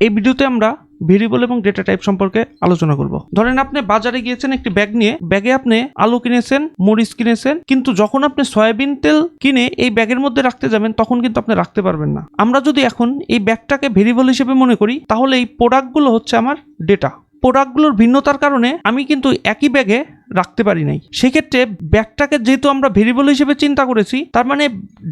এই ভিডিওতে আমরা ভেরিয়েবল এবং ডেটা টাইপ সম্পর্কে আলোচনা করব। ধরেন আপনি বাজারে গিয়েছেন একটি ব্যাগ নিয়ে। ব্যাগে আপনি আলু কিনেছেন, মরিচ কিনেছেন, কিন্তু যখন আপনি সয়াবিন তেল কিনে এই ব্যাগের মধ্যে রাখতে যাবেন, তখন কিন্তু আপনি রাখতে পারবেন না। আমরা যদি এখন এই ব্যাগটাকে ভেরিয়েবল হিসেবে মনে করি, তাহলে এই প্রোডাক্টগুলো হচ্ছে আমার ডেটা প্রোডাক্টগুলোর ভিন্নতার কারণে আমি কিন্তু একই ব্যাগে রাখতে পারি নাই। সেক্ষেত্রে ব্যাগটাকে যেহেতু আমরা ভেরিয়েবল হিসেবে চিন্তা করেছি, তার মানে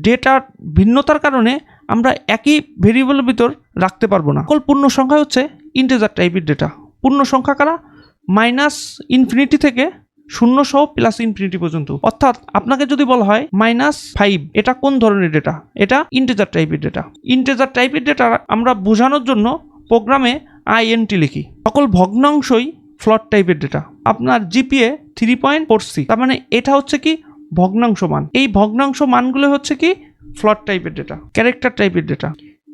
ডেটার ভিন্নতার কারণে আমরা একই ভেরিয়েবলের ভিতর রাখতে পারব না। সকল পূর্ণ সংখ্যা হচ্ছে ইন্টেজার টাইপের ডেটা পূর্ণ সংখ্যা কারা? মাইনাস ইনফিনিটি থেকে শূন্য সহ প্লাস ইনফিনিটি পর্যন্ত। অর্থাৎ আপনাকে যদি বলা হয় মাইনাস ফাইভ এটা কোন ধরনের ডেটা এটা ইন্টেজার টাইপের ডেটা ইন্টেজার টাইপের ডেটা আমরা বোঝানোর জন্য প্রোগ্রামে আইএনটি লিখি। সকল ভগ্নাংশই ফ্লট টাইপের ডেটা আপনার GPA three point four six তার মানে এটা হচ্ছে কি ভগ্নাংশ মান। এই ভগ্নাংশ মানগুলো হচ্ছে কি ফ্লট টাইপের ডেটা ক্যারেক্টার টাইপের ডেটা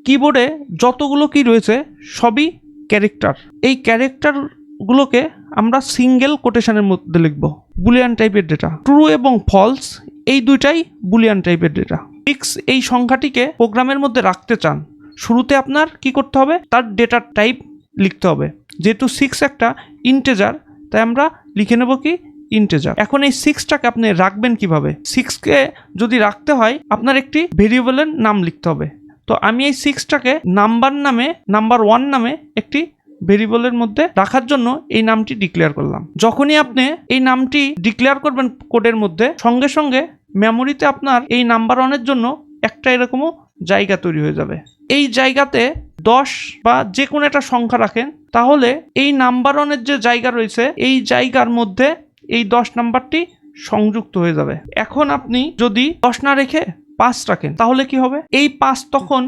কিবোর্ডে যতগুলো কি রয়েছে, সবই ক্যারেক্টার এই ক্যারেক্টারগুলোকে আমরা সিঙ্গেল কোটেশনের মধ্যে লিখব বুলিয়ান টাইপের ডেটা ট্রু এবং ফলস এই দুইটাই বুলিয়ান টাইপের ডেটা সিক্স এই সংখ্যাটিকে প্রোগ্রামের মধ্যে রাখতে চান, শুরুতে আপনার কি করতে হবে? তার ডেটা টাইপ লিখতে হবে। যেহেতু সিক্স একটা ইন্টেজার তাই আমরা লিখে নেব কি ইন্টেজার এখন এই সিক্সটাকে আপনি রাখবেন কীভাবে? সিক্সকে যদি রাখতে হয়, আপনার একটি ভেরিয়েবলের নাম লিখতে হবে। তো আমি এই সিক্সটাকে নাম্বার নামে নাম্বার ওয়ান নামে একটি ভেরিয়েবলের মধ্যে রাখার জন্য এই নামটি ডিক্লেয়ার করলাম। যখনই আপনি এই নামটি ডিক্লেয়ার করবেন কোডের মধ্যে, সঙ্গে সঙ্গে মেমোরিতে আপনার এই নাম্বার ওয়ানের জন্য একটা এরকমও জায়গা তৈরি হয়ে যাবে। এই জায়গাতে দশ বা যে কোনো একটা সংখ্যা রাখেন, তাহলে এই নাম্বার ওয়ানের যে জায়গা রয়েছে, এই জায়গার মধ্যে এই দশ নাম্বারটি সংযুক্ত হয়ে যাবে। এখন আপনি যদি দশ না রেখে পাঁচ রাখেন, তাহলে কি হবে? এই পাঁচ তখন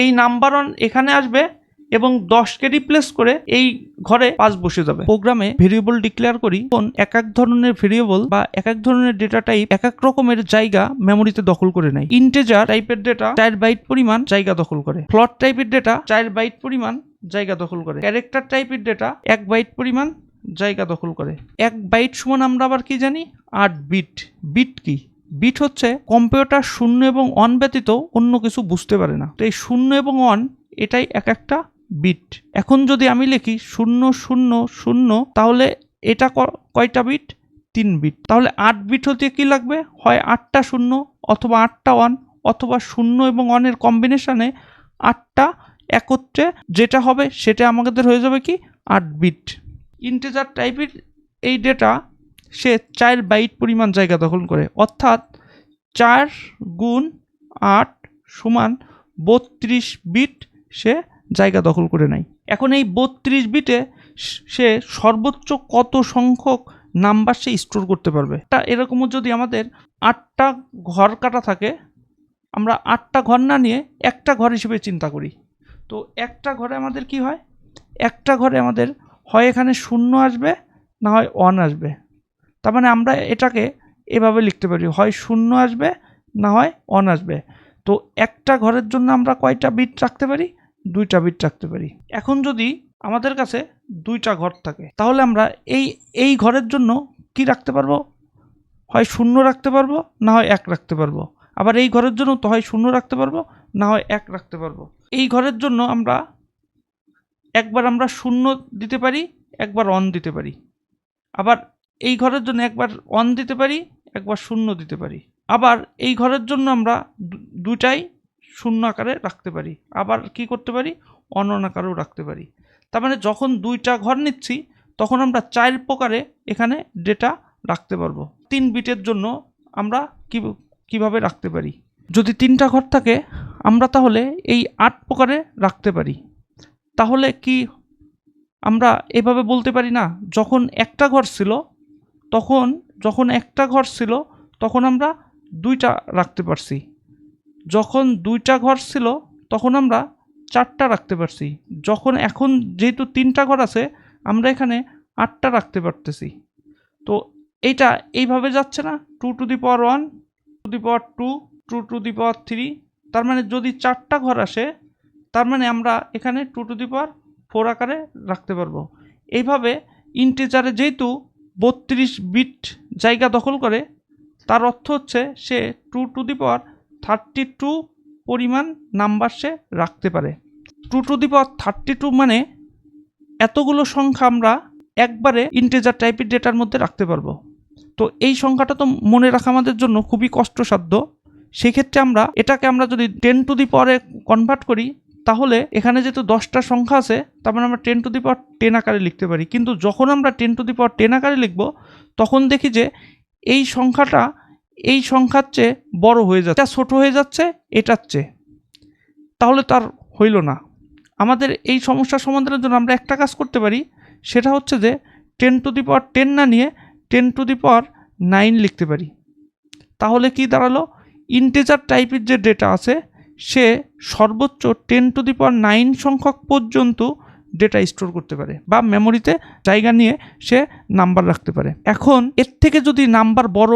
এই নাম্বার ওয়ান এখানে আসবে এবং দশকে রিপ্লেস করে এই ঘরে পাঁচ বসে যাবে। প্রোগ্রামে ভেরিয়েবল ডিক্লেয়ার করি, কোন এক এক ধরনের ভেরিয়েবল বা এক এক ধরনের ডেটা টাইপ এক এক রকমের জায়গা মেমোরিতে দখল করে নেয়। ইন্টেজার টাইপের ডেটা চার বাইট পরিমাণ জায়গা দখল করে। ফ্লট টাইপের ডেটা চার বাইট পরিমাণ জায়গা দখল করে। ক্যারেক্টার টাইপের ডেটা এক বাইট পরিমাণ জায়গা দখল করে। এক বাইট সমান আমরা আবার কি জানি? আট বিট বিট কি? বিট হচ্ছে কম্পিউটার শূন্য এবং অন ব্যতীত অন্য কিছু বুঝতে পারে না। তো এই শূন্য এবং অন এটাই এক একটা বিট। এখন যদি আমি লিখি শূন্য শূন্য শূন্য, তাহলে এটা কয়টা বিট? তিন বিট। তাহলে আট বিট হতে কি লাগবে? হয় আটটা শূন্য অথবা আটটা ওয়ান অথবা শূন্য এবং ওয়ানের কম্বিনেশনে আটটা একত্রে যেটা হবে সেটা আমাদের হয়ে যাবে কি? আট বিট। ইন্টেজার টাইপের এই ডেটা সে চার বাইট পরিমাণ জায়গা দখল করে। অর্থাৎ চার গুণ আট সমান বত্রিশ বিট সে জায়গা দখল করে নেয়। এখন এই বত্রিশ বিটে স- সর্বোচ্চ কত সংখ্যক নাম্বার সে স্টোর করতে পারবে? তা এরকমও যদি আমাদের আটটা ঘর কাটা থাকে, আমরা আটটা ঘর না নিয়ে একটা ঘর হিসেবে চিন্তা করি। তো একটা ঘরে আমাদের কি হয়? একটা ঘরে আমাদের হয় এখানে শূন্য আসবে, না হয় অন আসবে। তার মানে আমরা এটাকে এভাবে লিখতে পারি, হয় শূন্য আসবে, না হয় অন আসবে। তো একটা ঘরের জন্য আমরা কয়টা বিট রাখতে পারি? দুইটা বিট রাখতে পারি। এখন যদি আমাদের কাছে দুইটা ঘর থাকে, তাহলে আমরা এই এই ঘরের জন্য কি রাখতে পারব? হয় শূন্য রাখতে পারব, না হয় এক রাখতে পারব। আবার এই ঘরের জন্য তো হয় শূন্য রাখতে পারব, না হয় এক রাখতে পারব। এই ঘরের জন্য আমরা একবার আমরা শূন্য দিতে পারি, একবার অন দিতে পারি। আবার এই ঘরের জন্য একবার অন দিতে পারি, একবার শূন্য দিতে পারি। আবার এই ঘরের জন্য আমরা দু- দুইটাই শূন্য আকারে রাখতে পারি। আবার কি করতে পারি? অনন আকারেও রাখতে পারি। তার মানে যখন দুইটা ঘর নিচ্ছি, তখন আমরা চার প্রকারে এখানে ডেটা রাখতে পারব। তিন বিটের জন্য আমরা কি, কীভাবে রাখতে পারি? যদি তিনটা ঘর থাকে, আমরা তাহলে এই আট প্রকারে রাখতে পারি। তাহলে কি আমরা এভাবে বলতে পারি না? যখন একটা ঘর ছিল, তখন, যখন একটা ঘর ছিল, তখন আমরা দুইটা রাখতে পারছি। যখন দুইটা ঘর ছিল, তখন আমরা চারটা রাখতে পারছি। যখন এখন যেহেতু তিনটা ঘর আছে, আমরা এখানে আটটা রাখতে পারতেছি। তো এইটা এইভাবে যাচ্ছে না? Two to the power one to the power two two to the power three তার মানে যদি চারটা ঘর আসে, তার মানে আমরা এখানে two to the power four আকারে রাখতে পারব। এইভাবে ইন্টিজারে যেহেতু বত্রিশ বিট জায়গা দখল করে, তার অর্থ হচ্ছে সে two to the power thirty two পরিমাণ নাম্বার সে রাখতে পারে। Two to the power thirty two মানে এতগুলো সংখ্যা আমরা একবারে ইন্টেজার টাইপের ডেটার মধ্যে রাখতে পারব। তো এই সংখ্যাটা তো মনে রাখা আমাদের জন্য খুবই কষ্টসাধ্য। সেক্ষেত্রে আমরা এটাকে আমরা যদি টেন টু দি পাওয়ারে কনভার্ট করি, তাহলে এখানে যেহেতু দশটা সংখ্যা আছে, তার মানে আমরা ten to the power ten আকারে লিখতে পারি। কিন্তু যখন আমরা ten to the power ten আকারে লিখব, তখন দেখি যে এই সংখ্যাটা এই সংখ্যার চেয়ে বড় হয়ে যাচ্ছে। ছোট হয়ে যাচ্ছে, এটার চেয়ে। তাহলে তার হইল না। আমাদের এই সমস্যার সমাধানের জন্য আমরা একটা কাজ করতে পারি, সেটা হচ্ছে যে ten to the power ten না নিয়ে ten to the power nine লিখতে পারি। তাহলে কি দাঁড়াল? ইন্টেজার টাইপের যে ডেটা আছে, সে সর্বোচ্চ ten to the power nine সংখ্যক পর্যন্ত ডেটা স্টোর করতে পারে বা মেমোরিতে জায়গা নিয়ে সে নাম্বার রাখতে পারে। এখন এর থেকে যদি নাম্বার বড়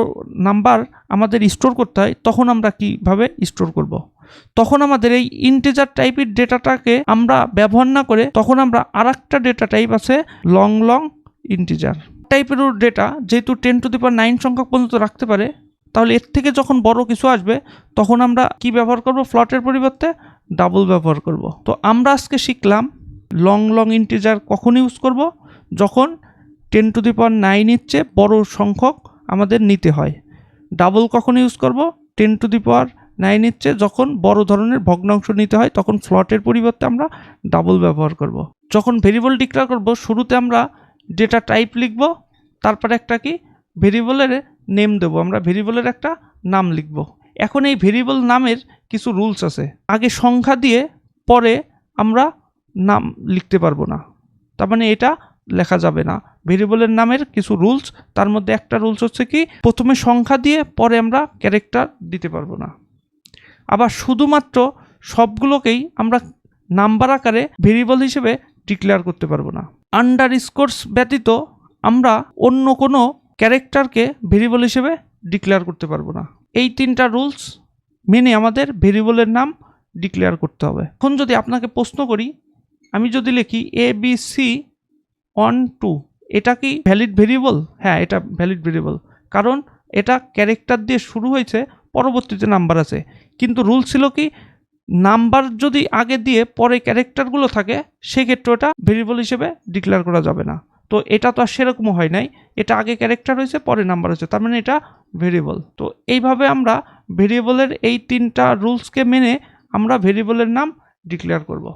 নাম্বার আমাদের স্টোর করতে হয়, তখন আমরা কীভাবে স্টোর করব। তখন আমাদের এই ইন্টেজার টাইপের ডেটাটাকে আমরা ব্যবহার না করে তখন আমরা আর একটা ডেটা টাইপ আছে লং লং ইন্টিজার টাইপেরও ডেটা যেহেতু ten to the power nine সংখ্যক পর্যন্ত রাখতে পারে, তাহলে এর থেকে যখন বড় কিছু আসবে, তখন আমরা কি ব্যবহার করব? ফ্লটের পরিবর্তে ডাবল ব্যবহার করব। তো আমরা আজকে শিখলাম লং লং ইন্টিজার কখন ইউজ করব? যখন টেন টু দি পাওয়ার নাইনের চেয়ে বড় সংখ্যক আমাদের নিতে হয়। ডাবল কখন ইউজ করব? টেন টু দি পাওয়ার নাইনের চেয়ে যখন বড় ধরনের ভগ্নাংশ নিতে হয়, তখন ফ্লটের পরিবর্তে আমরা ডাবল ব্যবহার করব। যখন ভেরিয়েবল ডিক্লেয়ার করব, শুরুতে আমরা ডেটা টাইপ লিখব, তারপরে একটা কি? ভেরিয়েবলের নেম দেবো, আমরা ভেরিয়েবলের একটা নাম লিখব। এখন এই ভেরিয়েবল নামের কিছু রুলস আছে। আগে সংখ্যা দিয়ে পরে আমরা নাম লিখতে পারব না। তার মানে এটা লেখা যাবে না। ভেরিয়েবলের নামের কিছু রুলস, তার মধ্যে একটা রুলস হচ্ছে কি, প্রথমে সংখ্যা দিয়ে পরে আমরা ক্যারেক্টার দিতে পারব না। আবার শুধুমাত্র সবগুলোকেই আমরা নাম্বার আকারে ভেরিয়েবল হিসেবে ডিক্লেয়ার করতে পারব না। আন্ডার স্কোর্স ব্যতীত আমরা অন্য কোনো ক্যারেক্টারকে ভেরিয়েবল হিসেবে ডিক্লেয়ার করতে পারব না। এই তিনটা রুলস মেনে আমাদের ভেরিয়েবলের নাম ডিক্লেয়ার করতে হবে। এখন যদি আপনাকে প্রশ্ন করি আমি যদি লিখি A B C one two এটা কি ভ্যালিড ভেরিয়েবল হ্যাঁ এটা ভ্যালিড ভেরিয়েবল কারণ এটা ক্যারেক্টার দিয়ে শুরু হয়েছে, পরবর্তীতে নাম্বার আছে। কিন্তু রুল ছিল কি নাম্বার যদি আগে দিয়ে পরে ক্যারেক্টারগুলো থাকে সেক্ষেত্রে ওটা ভেরিয়েবল হিসেবে ডিক্লেয়ার করা যাবে না। তো এটা তো আর সেরকম হয় নাই। এটা আগে ক্যারেক্টার হয়েছে, পরে নাম্বার হয়েছে তার মানে এটা ভেরিয়েবল তো এইভাবে আমরা ভেরিয়েবলের এই তিনটা রুলসকে মেনে আমরা ভেরিয়েবলের নাম ডিক্লেয়ার করব।